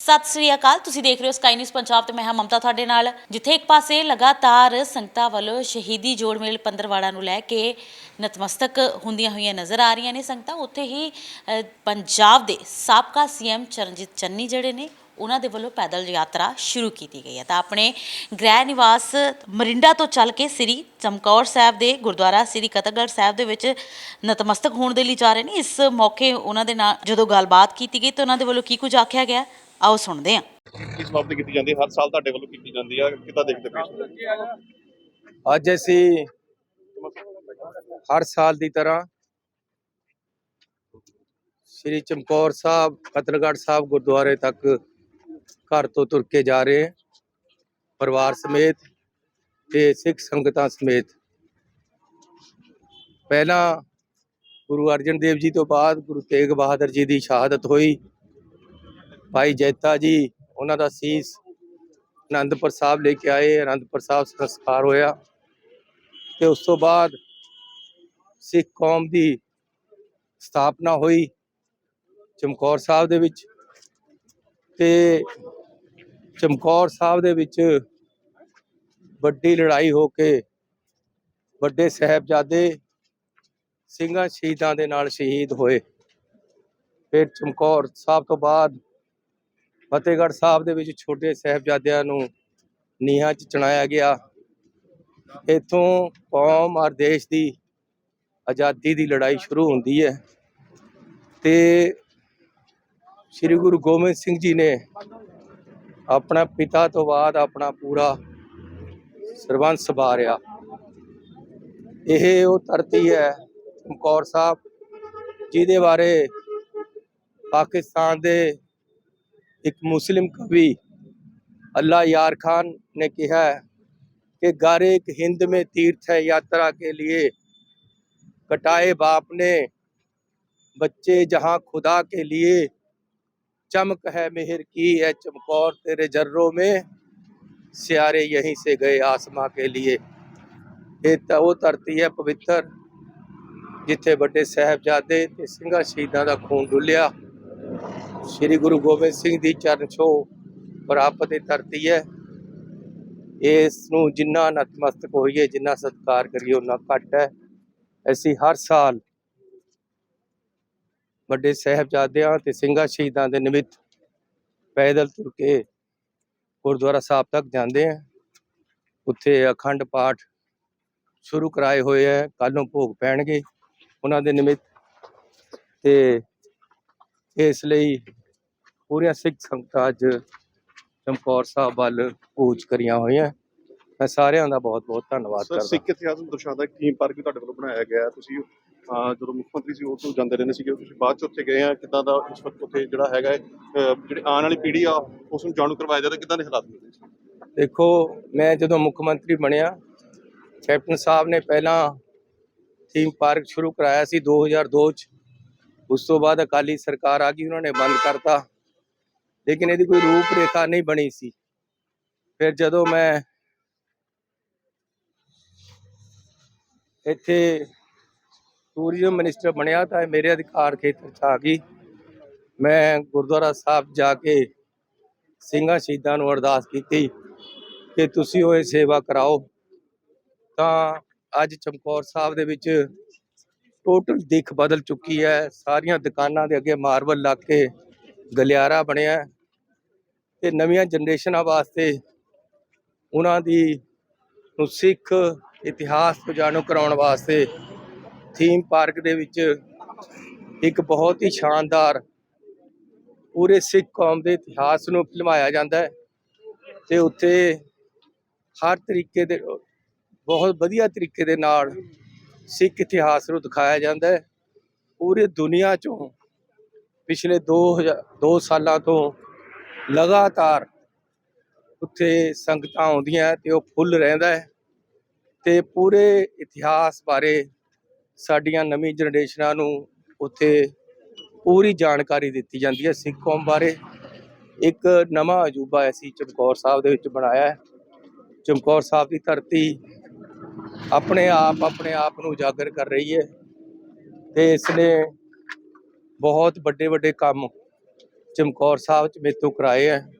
ਸਤਿ ਸ੍ਰੀ ਅਕਾਲ ਤੁਸੀਂ ਦੇਖ ਰਹੇ ਹੋ ਸਕਾਈ ਨਿਊਜ਼ ਪੰਜਾਬ ਤੇ ਮੈਂ ਹਾਂ ਮਮਤਾ ਤੁਹਾਡੇ ਨਾਲ। ਜਿੱਥੇ ਇੱਕ ਪਾਸੇ ਲਗਾਤਾਰ ਸੰਗਤਾਂ ਵੱਲੋਂ ਸ਼ਹੀਦੀ ਜੋੜ ਮੇਲ ਪੰਦਰਵਾੜਾ ਨੂੰ ਲੈ ਕੇ ਨਤਮਸਤਕ ਹੁੰਦੀਆਂ ਹੋਈਆਂ ਨਜ਼ਰ ਆ ਰਹੀਆਂ ਨੇ ਸੰਗਤਾਂ। ਉੱਥੇ ਹੀ ਅ, ਪੰਜਾਬ ਦੇ ਸਾਬਕਾ ਸੀਐਮ ਚਰਨਜੀਤ ਚੰਨੀ ਜਿਹੜੇ ਨੇ ਉਹਨਾਂ ਦੇ ਵੱਲੋਂ ਪੈਦਲ ਯਾਤਰਾ ਸ਼ੁਰੂ ਕੀਤੀ ਗਈ ਹੈ। ਤਾਂ ਆਪਣੇ ਗ੍ਰਹਿ ਨਿਵਾਸ ਮਰਿੰਡਾ ਤੋਂ ਚੱਲ ਕੇ ਸ੍ਰੀ ਚਮਕੌਰ ਸਾਹਿਬ ਦੇ ਗੁਰਦੁਆਰਾ ਸ੍ਰੀ ਕਤਗੜ੍ਹ ਸਾਹਿਬ ਦੇ ਵਿੱਚ ਨਤਮਸਤਕ ਹੋਣ ਦੇ ਲਈ ਜਾ ਰਹੇ ਨੇ। ਇਸ ਮੌਕੇ ਉਹਨਾਂ ਦੇ ਨਾਲ ਜਦੋਂ ਗੱਲਬਾਤ ਕੀਤੀ ਗਈ ਤਾਂ ਉਹਨਾਂ ਦੇ ਵੱਲੋਂ ਕੀ ਕੁਝ ਆਖਿਆ ਗਿਆ? ਆਓ ਸੁਣਦੇ ਹਾਂ। ਇਸ ਬਾਬਤ ਕੀਤੀ ਜਾਂਦੀ ਹੈ? ਹਰ ਸਾਲ ਤੁਹਾਡੇ ਵੱਲੋਂ ਕੀਤੀ ਜਾਂਦੀ ਹੈ ਕਿੱਦਾਂ ਦੇਖਦੇ ਪਏ? ਅੱਜ ਅਸੀਂ ਹਰ ਸਾਲ ਦੀ ਤਰ੍ਹਾਂ ਸ੍ਰੀ ਚਮਕੌਰ ਸਾਹਿਬ ਕਤਲਗੜ੍ਹ ਸਾਹਿਬ ਗੁਰਦੁਆਰੇ ਤੱਕ ਘਰ ਤੋਂ ਤੁਰ ਕੇ ਜਾ ਰਹੇ ਹਾਂ। ਪਰਿਵਾਰ ਸਮੇਤ ਤੇ ਸਿੱਖ ਸੰਗਤਾਂ ਸਮੇਤ। ਪਹਿਲਾਂ ਗੁਰੂ ਅਰਜਨ ਦੇਵ ਜੀ ਤੋਂ ਬਾਅਦ ਗੁਰੂ ਤੇਗ ਬਹਾਦਰ ਜੀ ਦੀ ਸ਼ਹਾਦਤ ਹੋਈ। ਭਾਈ ਜੈਤਾ ਜੀ, ਉਹਨਾਂ ਦਾ ਸੀਸ ਆਨੰਦਪੁਰ ਸਾਹਿਬ ਲੈ ਕੇ ਆਏ ਆਨੰਦਪੁਰ ਸਾਹਿਬ ਸੰਸਕਾਰ ਹੋਇਆ। ਤੇ ਉਸ ਤੋਂ ਬਾਅਦ ਸਿੱਖ ਕੌਮ ਦੀ ਸਥਾਪਨਾ ਹੋਈ ਚਮਕੌਰ ਸਾਹਿਬ ਦੇ ਵਿੱਚ। ਤੇ ਚਮਕੌਰ ਸਾਹਿਬ ਦੇ ਵਿੱਚ ਵੱਡੀ ਲੜਾਈ ਹੋ ਕੇ ਵੱਡੇ ਸਾਹਿਬਜ਼ਾਦੇ ਸਿੰਘਾਂ ਸ਼ਹੀਦਾਂ ਦੇ ਨਾਲ ਸ਼ਹੀਦ ਹੋਏ। ਫਿਰ ਚਮਕੌਰ ਸਾਹਿਬ ਤੋਂ ਬਾਅਦ ਫਤਿਹਗੜ੍ਹ ਸਾਹਿਬ ਦੇ ਵਿੱਚ ਛੋਟੇ ਸਾਹਿਬਜ਼ਾਦਿਆਂ ਨੂੰ ਨੀਹਾਂ 'ਚ ਚਣਾਇਆ ਗਿਆ। ਇੱਥੋਂ ਕੌਮ ਔਰ ਦੇਸ਼ ਦੀ ਆਜ਼ਾਦੀ ਦੀ ਲੜਾਈ ਸ਼ੁਰੂ ਹੁੰਦੀ ਹੈ ਤੇ ਸ੍ਰੀ ਗੁਰੂ ਗੋਬਿੰਦ ਸਿੰਘ ਜੀ ਨੇ ਆਪਣਾ ਪਿਤਾ ਤੋਂ ਬਾਅਦ ਆਪਣਾ ਪੂਰਾ ਸਰਬੰਸ ਸੰਭਾਰਿਆ। ਇਹ ਉਹ ਧਰਤੀ ਹੈ ਚਮਕੌਰ ਸਾਹਿਬ, ਜਿਹਦੇ ਬਾਰੇ ਪਾਕਿਸਤਾਨ ਦੇ ਇੱਕ ਮੁਸਲਿਮ ਕਵੀ अल्लाह यार खान ने कहा है कि घर एक हिंद में तीर्थ है यात्रा के लिए कटाए बाप ने बच्चे जहां खुदा के लिए चमक है मेहर की है चमकौर तेरे जर्रों में सियारे यहीं से गए आसमां के लिए ਇਹ ਤਾਂ ਉਹ ਧਰਤੀ ਹੈ ਪਵਿੱਤਰ ਜਿੱਥੇ ਵੱਡੇ ਸਾਹਿਬਜ਼ਾਦੇ ਤੇ ਸਿੰਘਾਂ ਸ਼ਹੀਦਾਂ ਦਾ ਖੂਨ ਡੁੱਲਿਆ ਸ੍ਰੀ ਗੁਰੂ ਗੋਬਿੰਦ ਸਿੰਘ ਦੀ ਚਰਨ ਛੋਹ ਪ੍ਰਾਪਤ ਦੀ ਧਰਤੀ ਹੈ। ਇਸ ਨੂੰ ਜਿੰਨਾ ਨਤਮਸਤਕ ਹੋਈਏ, ਜਿੰਨਾ ਸਤਿਕਾਰ ਕਰੀਏ ਉਹਨਾਂ ਘੱਟ ਹੈ। ਅਸੀਂ ਹਰ ਸਾਲ ਵੱਡੇ ਸਾਹਿਬਜ਼ਾਦਿਆਂ ਤੇ ਸਿੰਘਾਂ ਸ਼ਹੀਦਾਂ ਦੇ ਨਿਮਿਤ ਪੈਦਲ ਤੁਰ ਕੇ ਗੁਰਦੁਆਰਾ ਸਾਹਿਬ ਤੱਕ ਜਾਂਦੇ ਹਾਂ। ਉੱਥੇ ਅਖੰਡ ਪਾਠ ਸ਼ੁਰੂ ਕਰਾਏ ਹੋਏ ਹੈ। ਕੱਲ੍ਹ ਨੂੰ ਭੋਗ ਪੈਣਗੇ ਉਹਨਾਂ ਦੇ ਨਿਮਿਤ ਤੇ ਇਸ ਲਈ ਪੂਰੀਆਂ ਸਿੱਖ ਸੰਗਤਾਂ ਅੱਜ ਚਮਕੌਰ ਸਾਹਿਬ ਵੱਲ ਕੂਚ ਕਰੀਆਂ ਹੋਈਆਂ। ਮੈਂ ਸਾਰਿਆਂ ਦਾ ਬਹੁਤ ਬਹੁਤ ਧੰਨਵਾਦ ਸਰ ਕਰਦਾ। ਸਿੱਖ ਇਤਿਹਾਸ ਨੂੰ ਦਰਸਾਉਂਦਾ ਇੱਕ ਥੀਮ ਪਾਰਕ ਵੀ ਤੁਹਾਡੇ ਵੱਲੋਂ ਬਣਾਇਆ ਗਿਆ ਹੈ। ਤੁਸੀਂ ਜਦੋਂ ਮੁੱਖ ਮੰਤਰੀ ਸੀ ਤੋਂ ਜਾਂਦੇ ਰਹਿੰਦੇ ਸੀਗੇ। ਤੁਸੀਂ ਬਾਅਦ ਚ ਉੱਥੇ ਗਏ ਆ। ਕਿੱਦਾਂ ਦਾ ਇਸ ਵਕਤ ਉੱਥੇ ਜਿਹੜਾ ਹੈਗਾ ਜਿਹੜੀ ਆਉਣ ਵਾਲੀ ਪੀੜ੍ਹੀ ਆ ਉਸ ਨੂੰ ਜਾਣੂ ਕਰਵਾਇਆ ਜਾਂਦਾ ਕਿੱਦਾਂ ਦੇ ਹਾਲਾਤ ਨੇ ਦੇਖੋ ਮੈਂ ਜਦੋਂ ਮੁੱਖ ਮੰਤਰੀ ਬਣਿਆ ਕੈਪਟਨ ਸਾਹਿਬ ਨੇ ਪਹਿਲਾਂ ਥੀਮ ਪਾਰਕ ਸ਼ੁਰੂ ਕਰਾਇਆ ਸੀ 2002 ਚ। ਉਸ ਤੋਂ ਬਾਅਦ ਅਕਾਲੀ ਸਰਕਾਰ ਆ ਗਈ ਉਹਨਾਂ ਨੇ ਬੰਦ ਕਰਤਾ। ਲੇਕਿਨ ਇਹਦੀ ਕੋਈ ਰੂਪ ਰੇਖਾ ਨਹੀਂ ਬਣੀ ਸੀ। ਫਿਰ ਜਦੋਂ ਮੈਂ ਇੱਥੇ ਟੂਰਿਜ਼ਮ ਮਿਨਿਸਟਰ ਬਣਿਆ ਤਾਂ ਇਹ ਮੇਰੇ ਅਧਿਕਾਰ ਖੇਤਰ ਚ ਆ ਗਈ। ਮੈਂ ਗੁਰਦੁਆਰਾ ਸਾਹਿਬ ਜਾ ਕੇ ਸਿੰਘਾਂ ਸ਼ਹੀਦਾਂ ਨੂੰ ਅਰਦਾਸ ਕੀਤੀ ਕਿ ਤੁਸੀਂ ਉਹ ਇਹ ਸੇਵਾ ਕਰਾਓ। ਤਾਂ ਅੱਜ ਚਮਕੌਰ ਸਾਹਿਬ ਦੇ ਵਿੱਚ ਟੋਟਲ ਦਿੱਖ ਬਦਲ ਚੁੱਕੀ ਹੈ। ਸਾਰੀਆਂ ਦੁਕਾਨਾਂ ਦੇ ਅੱਗੇ ਮਾਰਬਲ ਲੱਗ ਕੇ ਗਲਿਆਰਾ ਬਣਿਆ ਤੇ ਨਵੀਆਂ ਜਨਰੇਸ਼ਨਾਂ ਵਾਸਤੇ ਉਹਨਾਂ ਦੀ ਨੂੰ ਸਿੱਖ ਇਤਿਹਾਸ ਤੋਂ ਜਾਣੂ ਕਰਾਉਣ ਵਾਸਤੇ ਥੀਮ ਪਾਰਕ ਦੇ ਵਿੱਚ ਇੱਕ ਬਹੁਤ ਹੀ ਸ਼ਾਨਦਾਰ ਪੂਰੇ ਸਿੱਖ ਕੌਮ ਦੇ ਇਤਿਹਾਸ ਨੂੰ ਫਿਲਮਾਇਆ ਜਾਂਦਾ ਹੈ ਤੇ ਉੱਥੇ ਹਰ ਤਰੀਕੇ ਦੇ, ਬਹੁਤ ਵਧੀਆ ਤਰੀਕੇ ਦੇ ਨਾਲ ਸਿੱਖ ਇਤਿਹਾਸ ਨੂੰ ਦਿਖਾਇਆ ਜਾਂਦਾ ਹੈ। ਪੂਰੇ ਦੁਨੀਆ ਚੋਂ ਪਿਛਲੇ 2000 2 ਸਾਲਾਂ ਤੋਂ ਲਗਾਤਾਰ ਉੱਥੇ ਸੰਗਤਾਂ ਆਉਂਦੀਆਂ ਤੇ ਉਹ ਫੁੱਲ ਰਹਿੰਦਾ ਹੈ ਤੇ ਪੂਰੇ ਇਤਿਹਾਸ ਬਾਰੇ ਸਾਡੀਆਂ ਨਵੀਂ ਜਨਰੇਸ਼ਨਾਂ ਨੂੰ ਉੱਥੇ ਪੂਰੀ ਜਾਣਕਾਰੀ ਦਿੱਤੀ ਜਾਂਦੀ ਹੈ ਸਿੱਖ ਕੌਮ ਬਾਰੇ। ਇੱਕ ਨਵਾਂ ਅਜੂਬਾ ਅਸੀਂ ਚਮਕੌਰ ਸਾਹਿਬ ਦੇ ਵਿੱਚ ਬਣਾਇਆ ਹੈ। ਚਮਕੌਰ ਸਾਹਿਬ ਦੀ ਧਰਤੀ ਆਪਣੇ ਆਪ ਆਪਣੇ ਆਪ ਨੂੰ ਉਜਾਗਰ ਕਰ ਰਹੀ ਹੈ ਤੇ ਇਸ ਨੇ ਬਹੁਤ ਵੱਡੇ ਵੱਡੇ ਕੰਮ ਚਮਕੌਰ ਸਾਹਿਬ ਚ ਮੇਤੋਂ ਕਰਾਏ ਹੈ